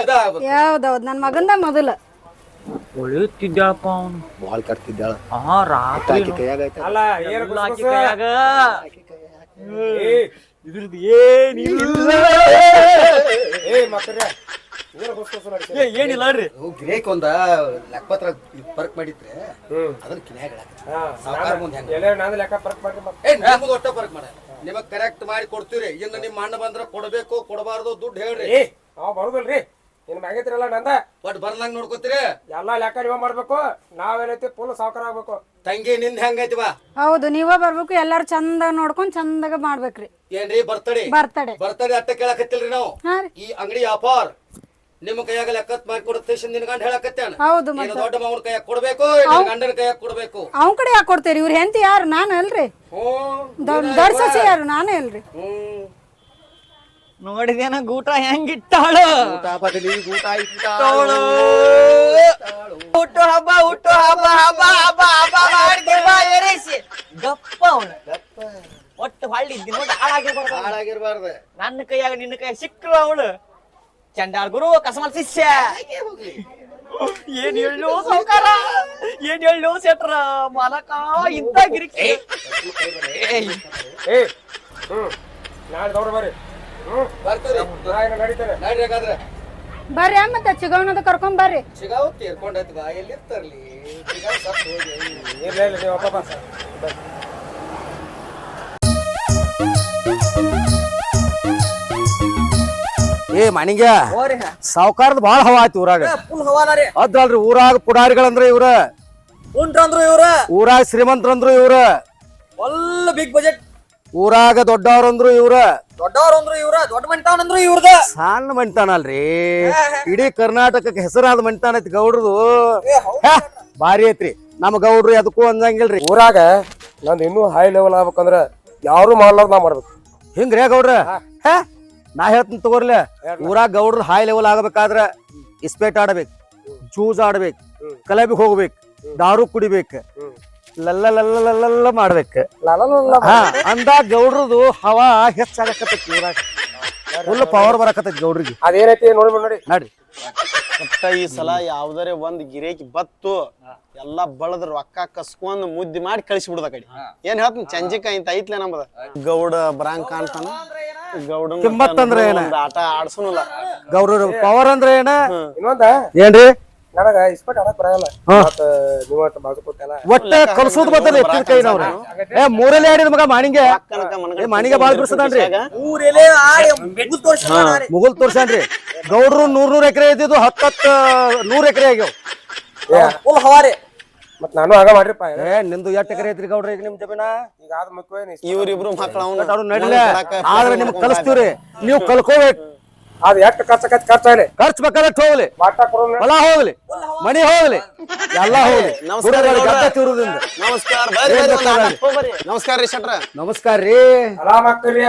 ಹೌದೌದು ನನ್ ಮಗಂದ ಮೊದಲ. ಒಳಿತಿದ್ದಪ್ಪ ಅವನು ಬಾಲ್ ಕಟ್ತಿದ್ದಾಳ. ಆ ರಾತ್ರಿ ಅಲ್ಲ ಏನು ಎಲ್ಲ ಆಕಿ ಗುಸ್ಗುಸು? ಕೈಯಾಗ? ಏ, ಇದ್ರದ್ದು ಏನಿಲ್ಲ. ಏ ಮಕ್ಕಳ್ರೆ? ಏ, ಏನಿಲ್ಲ ರೀ. ಗಿರೇಕ್ ಒಂದ ಲೆಕ್ಕಪತ್ರ ಪರ್ಕ್ ಮಾಡಿದ್ರೆ ಹ್ಮ್. ಅದನ್ನ ಕಿನ್ಯಾಗ ಹಾ, ಸಾವ್ಕಾರ ಮುಂದೆ ಹೆಂಗ? ಎಲ್ಲೇ ನಾನು ಲೆಕ್ಕ ಪರ್ಕ್ ಮಾಡಿ ಮತ್ತೆ ಏ ನಿಮ್ದು ಒಟ್ಟ ಪರ್ಕ್ ಮಾಡ. ನಿಮಗ್ ಕರೆಕ್ಟ್ ಮಾಡಿ ಕೊಡ್ತೀರಿ ಇನ್ನು ನಿಮ್ಮ ಅಣ್ಣ ಬಂದ್ರ ಕೊಡ್ಬೇಕು ಕೊಡಬಾರ್ದು ದುಡ್ಡು ಹೇಳ್ರಿ. ಏ ಅವ ಬರುದಿಲ್ರಿ. ಇನ್ ಮ್ಯಾಗಿದ್ರಲ್ಲ ನಂದ. ಒಟ್ ಬರ್ಲಂಗ್ ನೋಡ್ಕೋತೀರಿ? ಎಲ್ಲಾ ಲೆಕ್ಕ ನೀವ ಮಾಡ್ಬೇಕು. ನಾವೇನೈತಿ ಫುಲ್ ಸಾವುಕಾರ ಆಗ್ಬೇಕು. ತಂಗಿ ನಿಂದ ಹೆಂಗೈತಿ ಬಾ. ಹೌದು ನೀವ ಬರ್ಬೇಕು ಎಲ್ಲಾರು ಚಂದ ನೋಡ್ಕೊಂಡ್ ಚಂದಾಗ ಮಾಡ್ಬೇಕ್ರಿ. ಏನ್ರಿ ಬರ್ತಡಿ? ಬರ್ತಡೆ. ಬರ್ತಡಿ ಅಟ್ಟ ಕೇಳಕತ್ತಿಲ್ರಿ ನಾವು? ಹಾ ರೀ. ಈ ಅಂಗಡಿ ವ್ಯಾಪಾರ. ನಿಮ್ಮ ಕೈಯಾಗ ಲೆಕ್ಕ ಮಾಡಿ ಕೊಡುತ್ತೆ ನಿನ್ ಗಂಡ ಹೇಳಕತ್ತೇನ? ಹೌದು ನೀನು ದೊಡ್ಡ ಮಾವನ ಕೈಯಾಗ ಕೊಡ್ಬೇಕು ನಿನ್ ಗಂಡನ ಕೈಯಾಗ ಕೊಡ್ಬೇಕು. ಅವ್ನ ಕಡೆ ಯಾಕೆ ಕೊಡ್ತೀರಿ? ಇವ್ರ ಹೆಂತಿ ಯಾರು? ನಾನು ಅಲ್ರಿ? ಹ್ಮ್. ದೊಡ್ಡ ಸಸಿ ಯಾರು? ನಾನೇ ಅಲ್ರಿ? ಹ್ಮ್. ನೋಡಿದೇನ ಗೂಟ ಹೆಂಗಿಟ್ಟಾಳು. ಹುಟ್ಟು ಹಬ್ಬ ಹುಟ್ಟು ಹಬ್ಬ ಹಬ್ಬ ಹಬ್ಬ ಹಬ್ಬ ಮಾಡಿ ಏರಿಸಿ ಗಪ್ಪ ಅವನು. ಒಟ್ಟು ಹಳ್ಳಿದ್ದಿ ನೋಡಿ ಹಾಳಾಗಿರ್ಬಾರ್ದು. ಹಾಳಾಗಿರ್ಬಾರ್ದು. ನನ್ನ ಕೈಯಾಗ ನಿನ್ನ ಕೈ ಸಿಕ್ಕರು ಅವಳು. ಚಂಡಾಳ ಗುರು ಕಸಮಲ್ ಶಿಷ್ಯ. ಏನ್ ಹೇಳು ಸೌಕಾರ ಏನ್ ಹೇಳು ಸೆಟ್ರ ಮಾಲಕ ಇಂತ ಗಿರಿಕ್. ಏಯ್, ಏ ಹ್ಮ್ ನಾಳೆ ದೌಡ ಬರ್ರಿ. ಬರ್ರಿ ಮತ್ತೆ ಚಿಗವನದ ಕರ್ಕೊಂಡ್ ಬರ್ರಿ. ಸಿಗಾವ್ ತೀರ್ಕೊಂಡೈತ್ಗ ಎಲ್ಲಿರ್ತಾರ್ಲಿ? ಸಿಗಾವ್ ಸತ್ ಹೋಗಿ. ಇರ್ಲಿ ಇರ್ಲಿ ನೀವು ಅಪ್ಪ ಬಾ ಏ ಮನಿಗೆ ಸಾವುಕಾರದ ಬಾಳ ಹವಾ ಆಯ್ತು ಊರಾಗ. ಫುಲ್ ಅದ್ರಲ್ರಿ ಊರಾಗ ಪುಡಾರಿಗಳಂದ್ರ ಇವ್ರ. ಉಂಟ್ರಂದ್ರು ಇವ್ರ. ಊರಾಗ ಶ್ರೀಮಂತರಂದ್ರು ಇವ್ರ. ಒಳ್ಳ ಬಿಗ್ ಬಜೆಟ್ ಊರಾಗ ದೊಡ್ಡವ್ರಂದ್ರು ಇವ್ರ. ದೊಡ್ಡವ್ರಂದ್ರು ಇವ್ರ ದೊಡ್ಡ ಮಂಟಾವನಂದ್ರು ಇವ್ರದ. ಸಣ್ಣ ಮಣಿತಾನಲ್ರಿ. ಇಡೀ ಕರ್ನಾಟಕಕ್ಕೆ ಹೆಸರಾದ ಮಣಿತಾನ ಐತಿ ಗೌಡ್ರದು ಹಾ, ಭಾರಿ ಐತ್ರಿ. ನಮ್ಮ ಗೌಡ್ರು ಅದಕ್ಕೂ ಅಂದಂಗಿಲ್ರಿ ಊರಾಗ ನಂದು ಇನ್ನೂ ಹೈ ಲೆವೆಲ್ ಆಗ್ಬೇಕಂದ್ರ ಯಾರು ಮಾಡ್ಲಾರ್ದ ನಾ ಮಾಡ್ಬೇಕು. ಹಿಂಗ್ರಿ ಗೌಡ್ರ? ಹಾ? ನಾ ಹೇಳ್ತೀನಿ ತಗೋರ್ಲೆ. ಊರಾಗ ಗೌಡ್ರ ಹೈ ಲೆವೆಲ್ ಆಗಬೇಕಾದ್ರ ಇಸ್ಪೇಟ್ ಆಡ್ಬೇಕು ಜೂಜ್ ಆಡ್ಬೇಕು ಕಲಬಿಗೆ ಹೋಗ್ಬೇಕು ದಾರು ಕುಡಿಬೇಕು ಲಲ್ಲ ಲಲ್ಲ ಲಲ್ಲ ಮಾಡ್ಬೇಕು. ಹಾ ಅಂದಾಗ ಗೌಡ್ರದು ಹವಾ ಹೆಚ್ಚಾಗಕತ್ತೈತಿ ಊರಾಗ ಫುಲ್ ಪವರ್ ಬರಕತ್ತೈತಿ ಗೌಡ್ರಿಗೆ. ಅದೇನೈತಿ ನೋಡಿ ನೋಡಿ. ನಡ್ರಿ ಒಟ್ಟ ಈ ಸಲ ಯಾವ್ದಾರೆ ಒಂದ್ ಗಿರೇಕಿ ಬತ್ತು ಎಲ್ಲಾ ಬಳದ್ ರೊಕ್ಕ ಕಸ್ಕೊಂಡ್ ಮುದ್ದಿ ಮಾಡಿ ಕಳಿಸಿ ಬಿಡುದ ಕಡೆ. ಏನ್ ಹೇಳ್ತೀನಿ ಚಂಜಿಕ ಇಂತ ಐತ್ಲೆ ನಮ್ಮದ ಗೌಡ ಬ್ರಾಂಗ್ ಕಾಣ್ತಾನ ಗೌಡ ಕಿಮ್ಮತ್ ಅಂದ್ರೆ ಏನ? ಆಟ ಆಡ್ಸೋನಲ್ಲ. ಗೌಡ್ರ ಪವರ್ ಅಂದ್ರೆ ಏನ? ಇನ್ನೊಂದ? ಏನ್ರಿ? ನನಗ ಇಸ್ಪಟ್ ಆಡಕ್ ಬರಲ್ಲ. ಹಾ. ಮತ್ತ ನೀವು ಅಷ್ಟ್ ಬಾಜು ಕೂತೆಲ್ಲ ಒಟ್ಟ ಕಲ್ಸೋದ್ ಬರ್ತಲ್ಲ ಎತ್ತಿದ ಕೈನವ್ರ ಏ ಮೂರಲ್ಲೇ ಆಡಿದ ಮಗ ಮಾಣಿಗೆ. ಏ ಮಾಣಿಗೆ ಬಾಳ್ ಬಿಡ್ಸದನ್ರಿ ಊರೆಲೆ ಆಡಿ ಮುಗಿದ್ ತೋರ್ಸ್ಯಾನ ರೀ. ಮುಗುಲ್ ತೋರ್ಸಾನ್ರಿ. ಗೌಡ್ರು ನೂರ್ ನೂರ್ ಎಕರೆ ಇದ್ದಿದ್ದು ಹತ್ತ ಹತ್ತ ನೂರ್ ಎಕರೆ ಆಗ್ಯಾವ. ಮತ್ ನಾನು ಆಗ ಮಾಡ್ರಿಪ್ಪ ಏ ನಿಂದು ಎಷ್ಟ್ ಎಕರೆ ಐತ್ರಿ ಗೌಡ್ರ ಈಗ ನಿಮ್ ಜಮೀನ? ಈಗ ಆದ ಮುಖ್ಯ ಇವ್ರಿಬ್ರು ಮಕ್ಳ ಅವ್ರು ನಡಿಲೆ ಆದ್ರೆ ನಿಮ್ಗೆ ಕಲಿಸ್ತೀವ್ರಿ. ನೀವು ಕಲ್ಕೋಬೇಕು. ಅದ್ ಎಷ್ಟ್ ಖರ್ಚಕತ್ ಖರ್ಚ ಖರ್ಚು ಖರ್ಚ್ ಬೇಕಾದಷ್ಟು ಹೋಗ್ಲಿ. ಕೊಡೋಣ. ಹೊಲ ಹೋಗ್ಲಿ. ಮನಿ ಹೋಗ್ಲಿ. ಎಲ್ಲಾ ಹೋಗ್ಲಿ. ನಮಸ್ಕಾರ. ತಿರುವುದ್ರಿಂದ. ನಮಸ್ಕಾರ. ಬರ್ರಿ ಬರ್ರಿ ಒಂದ್ ಆಟ ಹೋಗ್ಬರ್ರಿ. ನಮಸ್ಕಾರ ರೀ ಶೆಟ್ರ. ನಮಸ್ಕಾರ ರೀ. ಆರಾಮ ಆಗ್ತೀರಿ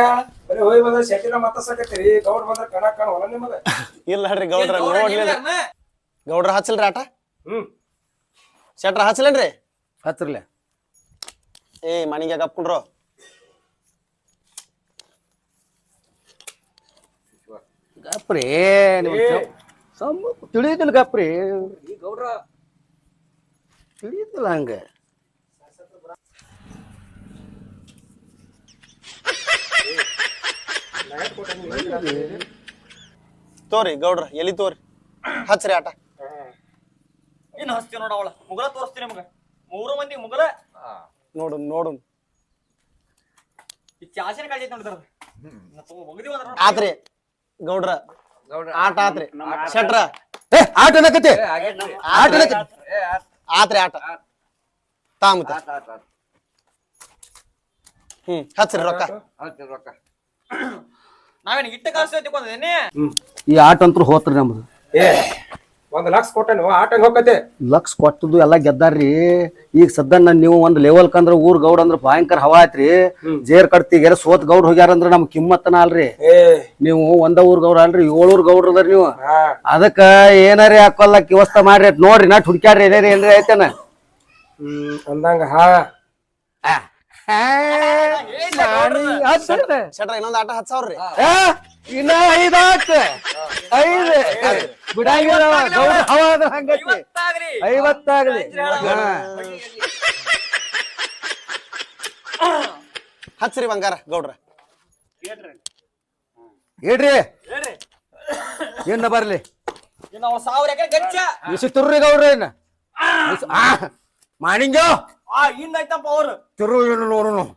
ಬರೀ ಹೋಗಿ ಬಂದ ಶೆಟ್ಟಿನ ಮತ್ತಸಕತ್ತೀರಿ ಗೌಡ್ ಬಂದ್ರ ಕಣ ಕಣ ಹೊಲ ನಿಮ್ಮದ ಇಲ್ಲ ಹೇಳ್ರಿ ಗೌಡ್ರ ನೋಡ್ಲಿಲ್ಲ. ಗೌಡ್ರ ಹಚ್ಚಲ್ರಿ ಆಟ? ಹ್ಮ್. ಶೆಟ್ರ ಹಚ್ಚಲೇನ್ರಿ ಹತ್ರಲೆ ಏ ಮನಿಗೆ ಕಪ್ಕೊಂಡ್ರು. ಗಪ್ರಿ ಸಮ್ ತಿಳಿದಿಲ್ಲ ಗಪ್ರಿ ತಿಳಿದಿಲ್ಲ ಹಂಗ. ತೋರಿ ಗೌಡ್ರ ಎಲ್ಲಿ ತೋರಿ. ಹಚ್ರಿ ಆಟ. ಇನ್ನು ಹಚ್ತೀವಿ ನೋಡ ಅವಳ. ಮುಗಲ ತೋರಿಸ್ತೀನಿ ನಿಮಗ. ಮೂರು ಮಂದಿ ಮುಗಲ ನೋಡು ನೋಡು ಈ ಚಾಸಿನ ಕಾಜೈತಿ ನೋಡಿದ್ರ ಆತ್ರಿ. ಗೌಡ್ರ. ಆಟ ಆತ್ರಿ. ಶಟ್ರ. ಏ ಆಟ ಅನ್ನಕತ್ತಿ ಆಟ ಆತ್ರಿ ಆಟ. ತಾಮ ಹ್ಮ್ ಹಚ್ಚ್ರಿ ರೊಕ್ಕ. ನಾವೇನು ಇಟ್ಟ ಕಾಸು ಈ ಆಟ ಅಂತೂ ಹೋತ್ರಿ ನಮ್ದು. ಏ ಒಂದ್ ಲಕ್ಷ ಹೋಗತ್ತೆ ಲಕ್ಷ ಕೊಟ್ಟದ್ದು ಎಲ್ಲ ಗೆದ್ದಾರ್ರಿ. ಈಗ ಸದ್ದ ನೀವು ಒಂದ್ ಲೆವೆಲ್ ಕಂದ್ರ ಊರ್ ಗೌಡ್ ಅಂದ್ರ ಭಯಂಕರ ಹವಾ ಐತ್ರಿ ಜೇರ್ ಕಡ್ತಿಗೆ ಸೋತ್ ಗೌಡ್ ಹೋಗ್ಯಾರಂದ್ರ ನಮ್ ಕಿಮ್ಮತ್ತನ ಅಲ್ರಿ. ಏ. ನೀವು ಒಂದ ಊರ್ ಗೌಡ ಅಲ್ರಿ ಏಳೂರ್ ಗೌಡ್ರ ಅದಾರ ನೀವು. ಅದಕ್ಕ ಏನಾರಿ ಹಾಕೋಲ್ಲ ವ್ಯವಸ್ಥೆ ಮಾಡ್ರಿ ನೋಡ್ರಿ ನಾ ಹುಡ್ಕ್ಯಾಡ್ರಿ ಏನೇ ಏನ್ರಿ ಐತೇನ ಹ್ಮ್ ಅಂದಂಗ ಹಾ. ಇನ್ನೊಂದ್ ಆಟ ಸಾವಿರ ರೀ. ಇನ್ನ ಐದ್ ಐದು. ಐದ್ ಬಿಡಂಗಿಲ್ಲ ಅವ. ಗೌಡ್ರ ಹವಾ ಅದ ಹಂಗೈತಿ ಐವತ್ತಾಗ್ಲಿ ಹಾ. ಹಚ್ಚ್ರಿ ಬಂಗಾರ ಗೌಡ್ರ. ಏಡ್ರಿ ಏನ ಬರ್ಲಿ? ಇನ್ನು ಇಸಿ ತುರ್ರಿ ಗೌಡ್ರ ಇನ್ನ. ಅವ್ರು. ತಿರು ಏನು ನೋಡುನು.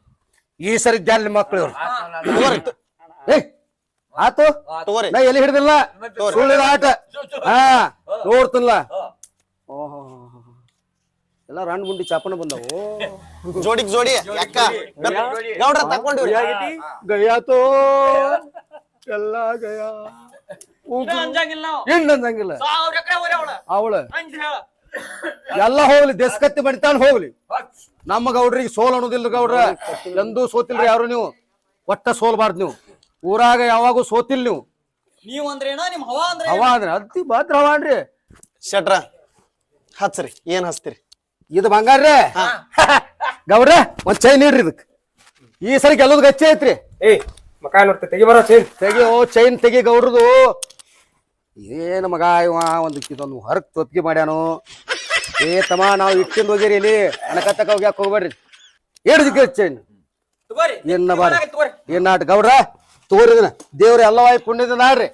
ಈ ಸರಿ ಜಾಲಿ ಮಕ್ಳು ಇವ್ರು. ಏ ಆತು? ತಗೋರಿ. ನಾ ಎಲ್ಲಿ ಹಿಡಿದಿಲ್ಲ? ಸುಳ್ಳಿದ ಆಟ. ಹಾ ನೋಡ್ತಿಲ್ಲ. ಓಹೋ ಎಲ್ಲ ರಾಣ್ ಗುಂಡಿ ಚಾಪಣ ಬಂದವು. ಜೋಡಿಗ್ ಜೋಡಿ. ಅಕ್ಕ. ಗೌಡ್ರ ತಕೊಂಡಿವ್ರಿ ಗಯಾತೋ ಎಲ್ಲ ಗಯಾ. ಹೋರಿ ಅವಳ. ಅವಳ. ಅಂಜ್ ಹೇಳ. ಎಲ್ಲ ಹೋಗ್ಲಿ. ದೇಶಕತ್ತಿ ಬಡಿತಾನ ಹೋಗ್ಲಿ. ನಮ್ಮ ಗೌಡ್ರಿಗೆ ಸೋಲ್ ಅನ್ನೋದಿಲ್ಲ ಗೌಡ್ರ. ಎಂದೂ ಸೋತಿಲ್ರಿ ಯಾರು ನೀವು? ಒಟ್ಟ ಸೋಲ್ಬಾರ್ದು ನೀವು. ಊರಾಗ ಯಾವಾಗೂ ಸೋತಿಲ್ ನೀವು. ನೀವ್ ಅಂದ್ರೇನ ನಿಮ್ ಹವಾ ಅಂದ್ರೆ ಹವಾ ಅಂದ್ರೆ ಅತಿ ಭದ್ರ ಹವಾ ಅನ್ರಿ. ಶೆಟ್ರ ಹಚ್ರಿ ಏನ್ ಹಚ್ತೀರಿ? ಇದು ಬಂಗಾರ್ರಿ ಗೌಡ್ರ ಒಂದ್ ಚೈನ್ ನೀಡ್ರಿ ಇದಕ್. ಈ ಸರಿ ಗೆಲ್ಲೋದ್ ಗಚ್ಚೆ ಐತ್ರಿ. ಏ ಮಕ ನೋಡ್ತೆ ತೆಗಿ ಬರೋ ಚೈನ್. ತೆಗಿ ಓ ಚೈನ್ ತೆಗಿ ಗೌಡ್ರದು. ಏನ್ ಮಗ ಇವ ಒಂದು ಇದೊಂದು ಹೊರಗ್ ತೊತ್ಗಿ ಮಾಡ್ಯಾನು. ಏ ತಮ್ಮ ನಾವು ಇಟ್ಟಿಂದ ಹೋಗಿರಿ ಇಲ್ಲಿ. ಅಣಕತ್ತಕ ಹೋಗ್ಯಾಕ ಹೋಗ್ಬೇಡ್ರಿ. ಏಡ್ದಿಕ್ಕೆ ಚೈನ್? ಏನ್ ಬಾರ ಏನ್ ನಾಟ್ ಗೌಡ್ರ? ತಗೋರಿ ಇದನ್ನ ದೇವ್ರ ಎಲ್ಲವಾಯ್ ಪುಣ್ಯದ ನಾಡ್ರಿ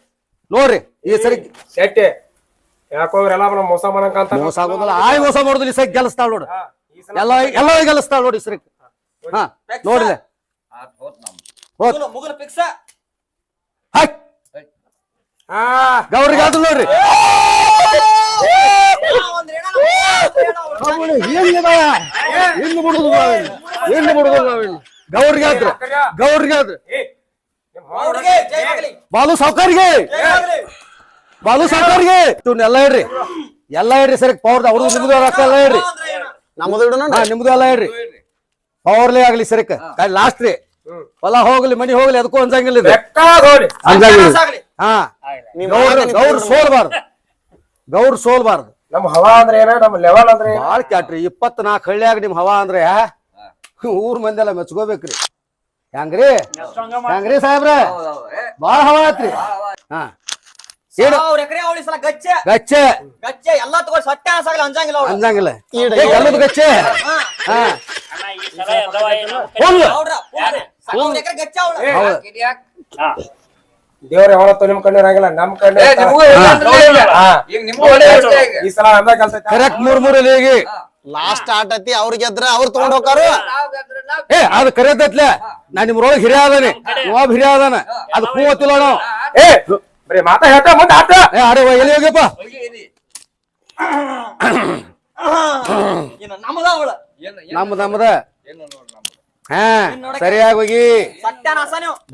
ನೋಡ್ರಿ ಈ ಸರಿ ಶೆಟ್ಟಿ ಯಾಕೋ ಎಲ್ಲ ಮೋಸ ಮಾಡಂಕಂತ ಮೋಸ ಆಗೋದಲ್ಲ ಆಯ್ ಮೋಸ ಮಾಡೋದಿಲ್ಲ ಈ ಸರಿ ಗೆಲ್ಲಿಸ್ತಾಳ ನೋಡು. ಎಲ್ಲ ಎಲ್ಲ ಗೆಲ್ಲಿಸ್ತಾಳ ನೋಡಿ ಈ ಸರಿ. ಹಾ ನೋಡಿಲ್ಲ ಮುಗುಲ್ ಫಿಕ್ಸ ಆದ್ರು ನೋಡ್ರಿ? ಗೌರಿ ಬಿಡುದು ನಾವಿಲ್ಲಿ? ಹೆಂಗ್ ಬಿಡುದು ಆದ್ರು. ಆದ್ರು. ಬಾಲು ಸಾವ್ಕಾರಿಗೆ. ಬಾಲು ಸಾವ್ಕಾರಿಗೆ. ಎಲ್ಲ ಹೇಳ್ರಿ ಎಲ್ಲ ಹೇಳ್ರಿ ಸರಿ ಪವರ್ ಅವ್ರದ್ದು ನಿಮ್ದು ರೊಕ್ಕ ಎಲ್ಲ ಹೇಳ್ರಿ ನಮ್ಮದು ಹಾ ನಿಮ್ದು ಎಲ್ಲ ಹೇಳ್ರಿ ಪವರ್ಲೇ ಆಗ್ಲಿ ಸರಿಕ ಲಾಸ್ಟ್ ರೀ. ಹೊಲ ಹೋಗ್ಲಿ ಮನಿ ಹೋಗ್ಲಿ ಅದಕ್ಕೂ ಅಂಜಂಗಿಲ್ಲ. ಹಾ. ಗೌರ್ ಸೋಲ್ಬಾರ್ದು. ಗೌರ್ ಸೋಲ್ಬಾರ್ದು. ನಮ್ ಹವಾ ಅಂದ್ರೆ ಏನ? ನಮ್ ಲೆವೆಲ್ ಅಂದ್ರೆ? ಬಾಳ್ ಕ್ಯಾಟ್ರಿ. ಇಪ್ಪತ್ನಾಲ್ಕು ಹಳ್ಳಿಯಾಗ ನಿಮ್ ಹವಾ ಅಂದ್ರೆ ಊರ್ ಮಂದಿ ಎಲ್ಲ ಮೆಚ್ಕೋಬೇಕ್ರಿ. ಹೆಂಗ್ರಿ? ಹೆಂಗ್ರಿ ಸಾಹೇಬ್ರ? ಬಾಳ ಹವಾ ಆತ್ರಿ. ಹಾ. ಸಾವಿರ ಎಕರೆ ಅವಳಿ ಸಲ ಗಚ್ಚೆ. ಗಚ್ಚೆ. ಗಚ್ಚೆ ಎಲ್ಲಾ ತಗೊಂಡ್ ಸತ್ಯ ಸಾಗಲ್ಲ ಅಂಜಂಗಿಲ್ಲ ಅವ್ರು ಏ ಗಲ್ಲದ ಗಚ್ಚೆ. ಹಾ. ಫುಲ್ ಅವ್ರ ಸಾವಿರ ಎಕರೆ ಗಚ್ಚೆ ಅವಳು. ಏ, ಹೌದು ದೇವ್ರ ಯಾವತ್ತು ನಿಮ್ ಕಣ್ಣು ಇರಂಗಿಲ್ಲ ನಮ್ ಕಣ್ಣು ಹಾ. ಈ ಸಲ ಅಂದ ಕೆಲಸ. ಕರೆಕ್ಟ್ ಮೂರ್ ಮೂರ್ ಈಗ ಲಾಸ್ಟ್ ಆಟತಿ ಅವ್ರ ಗೆದ್ರ ಅವ್ರು ತಗೊಂಡ್ ಹೋಗಾರು ಏ ಅದು ಕರೆಯತ್ತಲೆ ನಾ ನಿಮ್ರೊಳಗ್ ಹಿರಿಯ ಅದಾನೆ. ಒಬ್ಬ ಹಿರಿಯ ಅದಾನ. ಅದು ಕೂವತ್ತಿಲ್ಲ ನಾವು. ಏ ಬರೀ ಮಾತಾ ಹೇಳ್ತಾ ಮುಂದೆ ಆಟ ಏ ಅರೆ ಎಲ್ಲಿ ಹೋಗ್ಯಪ್ಪ? ಇನ್ನು ನಮ್ಮದ ಅವಳ. ನಮ್ದ ನಮ್ದ. ಹಾ ಸರಿಯಾಗಿ ಹೋಗಿ.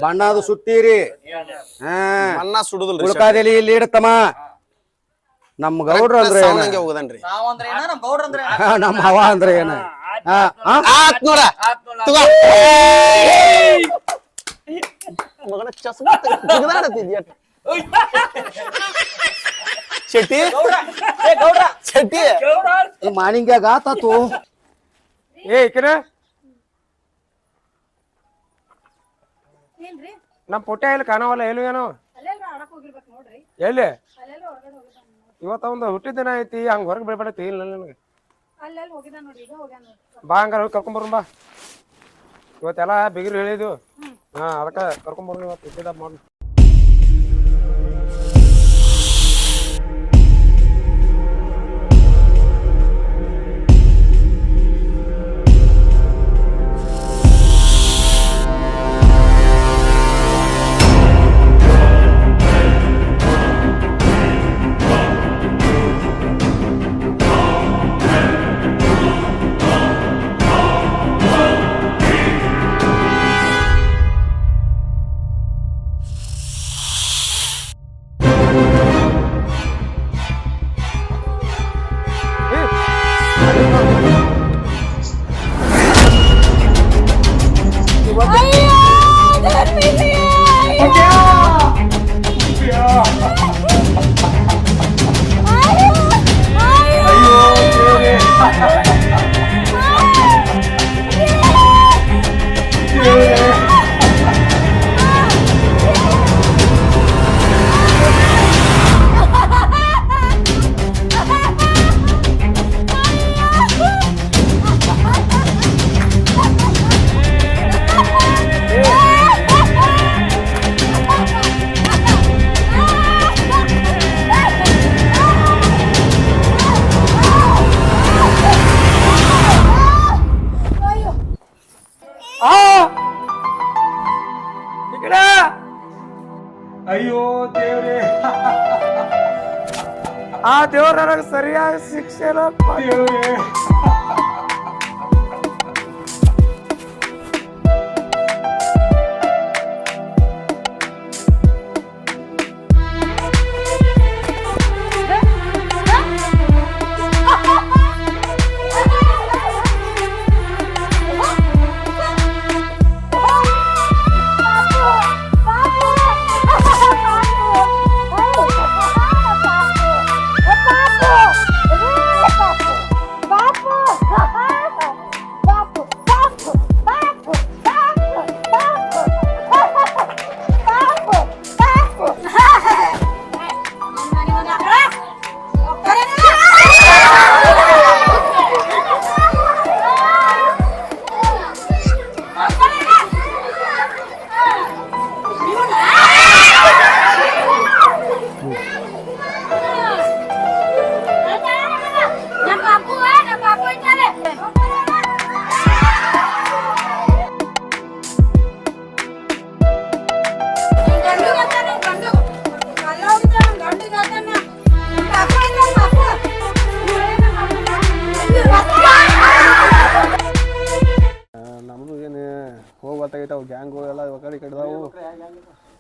ಬಣ್ಣ ಅದು ಸುತ್ತೀರಿ. ಹಾ. ಸುಡುದಿಲ್ರಿ ಉಳ್ಕಾದೆಲಿ ಇಲ್ಲಿ ಇಡತಮ್ಮ ನಮ್ಮ ಗೌಡ್ರು ಅಂದ್ರೆ ಏನ? ಹಂಗೆ ಹೋಗದನ್ರಿ. ನಾವ್ ನಮ್ ಗೌಡ್ರ ಅಂದ್ರೆ ನಮ್ ನಮ್ಮ ಹವ ಅಂದ್ರೆ ಏನ? ಹಾ, ಹಾ? ಆತ್ ನೋಡ. ತಗೋ. ಮಗನ ಚಸ್ಮಾ ತೆಗ್ದಾಡತ್ತಿದ್ಯ ಶೆಟ್ಟಿ? ಗೌಡ್ರ. ಏ ಗೌಡ್ರ. ಶೆಟ್ಟಿ? ಈ ಮಾಣಿಂಗ್ಯಾಗ ಆತಾತು ಏ ಈಕಿನ ಏನ್ರಿ? ನಮ್ ಪುಟ್ಟ ಎಲ್ಲಿ ಕಾಣವಲ್ಲ? ಏನು ಏನೋ? ಅಲ್ಲೆಲ್ಲ ಆಡಕ್ ಹೋಗಿರ್ಬೇಕು ನೋಡ್ರಿ. ಎಲ್ಲಿ? ಅಲ್ಲೆಲ್ಲ ಹೊರಗಡೆ ಹೋಗಿದ್ದಾನ ಇವತ್ತ ಒಂದು ಹುಟ್ಟಿದ ದಿನ ಐತಿ ಹಂಗ ಹೊರಗೆ ಬಿಡ್ಬೇಡತಿ ಇಲ್ಲ ನನಗೆ ಅಲ್ಲೆಲ್ಲ ಹೋಗಿದ್ದಾನ ನೋಡ್ರಿ ಈಗ ಹೋಗ್ಯಾನ ನೋಡ್ರಿ ಬಾ ಹಂಗಾರ ಹೋಗಿ ಬಾ. ಇವತ್ತೆಲ್ಲ ಬಿಗಿರು ಹೇಳಿದ್ವು. ಹಾ ಅದಕ್ಕೆ ಕರ್ಕೊಂಬರ್ಮ ಇವತ್ತು ಮಾಡಿ Get up.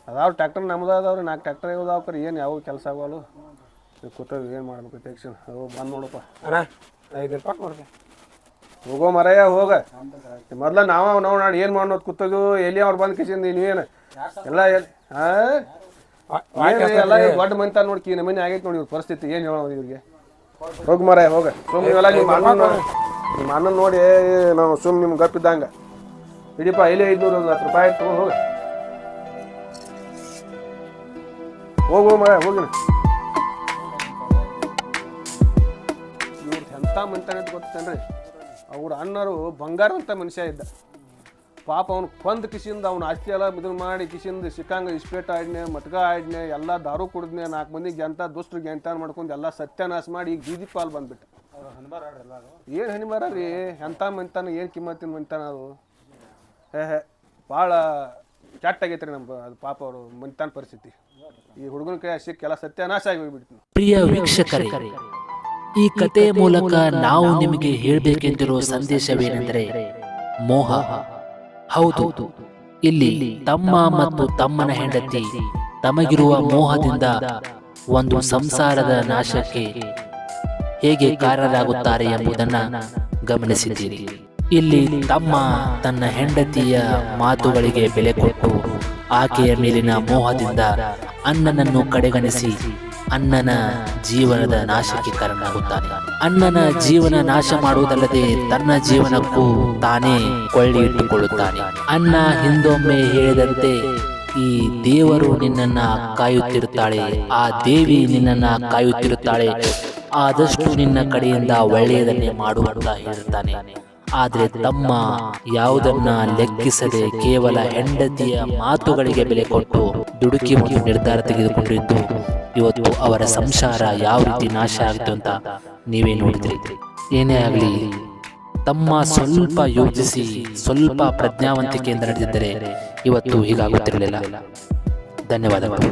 ಅದಾವ ಟ್ಯಾಕ್ಟರ್ ನಮ್ದು ಅದಾವ್ರಿ ನಾಲ್ಕು ಟ್ಯಾಕ್ಟರ್ ಇದಾವ್ರಿ ಏನು ಯಾವ ಕೆಲಸ ಆಗವಲ್ಲ ಕೂತವ್ ಏನು ಮಾಡ್ಬೇಕು ಟೆಕ್ಷನ್ ಅವು ಬಂದು ನೋಡಪ್ಪ. ಅಣ್ಣ ಐದು ರೂಪಾಯಿ ಹೋಗೋ ಮರಯ್ಯ ಹೋಗ. ಮೊದ್ಲ ನಾವ ನಾವು ನಾಡು ಏನು ಮಾಡೋದು ಕೂತೋದು ಎಲ್ಲಿ ಅವ್ರು ಬಂದು ಕಿಸಿಂದ ನೀವೇನು ಎಲ್ಲ ಎಲ್ಲಿ ಹಾಂ ಎಲ್ಲ ದೊಡ್ಡ ಮಂತ ನೋಡ್ಕಿ ನಮ್ಮ ಮನೆ ಆಗೈತೆ ನೋಡಿ ಇವ್ರ ಪರಿಸ್ಥಿತಿ. ಏನು ಹೇಳೋದು ಇವ್ರಿಗೆ? ಹೋಗ ಮರಯ್ಯ ಹೋಗ. ಸುಮ್ಮನೆ ಇವೆಲ್ಲ ನಿಮ್ಮ ಅಣ್ಣ ನಿಮ್ಮ ಅಣ್ಣನ ನೋಡಿ ನಾವು ಸುಮ್ಮನೆ ನಿಮ್ಗೆ ಗಪ್ಪಿದ್ದಂಗೆ ಇಡೀಪ ಇಲ್ಲೇ ಐದುನೂರು ಒಂದು ಹತ್ತು ರೂಪಾಯಿ ತೊಗೊಂಡು ಹೋಗ. ಹೋಗು ಮಗ ಹೋಗಿ ಇವ್ರದ್ದು ಎಂಥ ಮನುಷ್ಯ ಅಂತ ಗೊತ್ತೇನ್ರಿ? ಅವ್ರ ಅಣ್ಣರು ಬಂಗಾರ ಅಂತ ಮನುಷ್ಯ ಇದ್ದ. ಪಾಪ ಅವ್ನು ಕೊಂದು ಕಿಸಿಂದ ಅವ್ನ ಆಸ್ತಿ ಎಲ್ಲ ಮಿದನ್ ಮಾಡಿ ಕಿಸಿಂದ ಸಿಕ್ಕಂಗ ಇಸ್ಪೇಟ್ ಆಡ್ನೆ ಮಟ್ಕ ಆಡ್ನೆ ಎಲ್ಲ ದಾರು ಕುಡಿದ್ನೆ ನಾಲ್ಕು ಮಂದಿಗೆ ಗೆಂತ ದುಷ್ಟರು ಗೆಂತಾನ ಮಾಡ್ಕೊಂಡು ಎಲ್ಲ ಸತ್ಯನಾಶ ಮಾಡಿ ಈಗ ಬೀದಿ ಪಾಲ್ ಬಂದ್ಬಿಟ್ಟು. ಏನು ಹನಿಮಾರ ರೀ ಎಂಥ ಮಂತಾನ ಏನು ಕಿಮ್ಮತ್ತಿನ ಮಂತಾನ ಅದು? ಹೇ ಹೇ ಭಾಳ ಕೆಟ್ಟಾಗೈತೆ ರೀ ನಮ್ಮ ಅದು ಪಾಪ ಅವರು ಮಂತಾನ ಪರಿಸ್ಥಿತಿ. ಈ ಹುಡುಗನ ಕೈ ಸಿಕ್ಕೆಲ್ಲ ಸತ್ಯನಾಶ ಆಗಿ ಪ್ರಿಯ ವೀಕ್ಷಕರೇ, ಈ ಕಥೆಯ ಮೂಲಕ ನಾವು ನಿಮಗೆ ಹೇಳಬೇಕೆಂದಿರುವ ಸಂದೇಶವೇನೆಂದರೆ ಮೋಹ. ಹೌದು, ಇಲ್ಲಿ ತಮ್ಮ ಮತ್ತು ತಮ್ಮನ ಹೆಂಡತಿ ತಮಗಿರುವ ಮೋಹದಿಂದ ಒಂದು ಸಂಸಾರದ ನಾಶಕ್ಕೆ ಹೇಗೆ ಕಾರಣರಾಗುತ್ತಾರೆ ಎಂಬುದನ್ನ ಗಮನಿಸಿದ್ದೀರಿ. ಇಲ್ಲಿ ತಮ್ಮ ತನ್ನ ಹೆಂಡತಿಯ ಮಾತುಗಳಿಗೆ ಬೆಲೆ ಕೊಟ್ಟು ಆಕೆಯ ಮೇಲಿನ ಮೋಹದಿಂದ ಅಣ್ಣನನ್ನು ಕಡೆಗಣಿಸಿ ಅಣ್ಣನ ಜೀವನದ ನಾಶಕ್ಕೆ ಕಾರಣನಾಗುತ್ತಾನೆ. ಅಣ್ಣನ ಜೀವನ ನಾಶ ಮಾಡುವುದಲ್ಲದೆ ತನ್ನ ಜೀವನಕ್ಕೂ ತಾನೇ ಕೊಳ್ಳಿ ಇಟ್ಟುಕೊಳ್ಳುತ್ತಾನೆ ಅಣ್ಣ ಹಿಂದೊಮ್ಮೆ ಹೇಳಿದಂತೆ, ಈ ದೇವರು ನಿನ್ನನ್ನ ಕಾಯುತ್ತಿರುತ್ತಾಳೆ, ಆ ದೇವಿ ನಿನ್ನನ್ನ ಕಾಯುತ್ತಿರುತ್ತಾಳೆ, ಆದಷ್ಟು ನಿನ್ನ ಕಡೆಯಿಂದ ಒಳ್ಳೆಯದನ್ನೇ ಮಾಡುವಂತ ಹೇಳಿರ್ತಾನೆ. ಆದ್ರೆ ತಮ್ಮ ಯಾವುದನ್ನ ಲೆಕ್ಕಿಸದೆ ಕೇವಲ ಹೆಂಡತಿಯ ಮಾತುಗಳಿಗೆ ಬೆಲೆ ಕೊಟ್ಟು ದುಡುಕಿ ಹೋಗಿ ನಿರ್ಧಾರ ತೆಗೆದುಕೊಂಡಿದ್ದು, ಇವತ್ತು ಅವರ ಸಂಸಾರ ಯಾವ ರೀತಿ ನಾಶ ಆಗಿತ್ತು ಅಂತ ನೀವೇ ನೋಡಿದ್ರಿ. ಏನೇ ಆಗಲಿ, ತಮ್ಮ ಸ್ವಲ್ಪ ಯೋಚಿಸಿ, ಸ್ವಲ್ಪ ಪ್ರಜ್ಞಾವಂತಿಕೆಯಿಂದ ನಡೆದಿದ್ದರೆ ಇವತ್ತು ಹೀಗಾಗುತ್ತಿರಲಿಲ್ಲ. ಧನ್ಯವಾದಗಳು.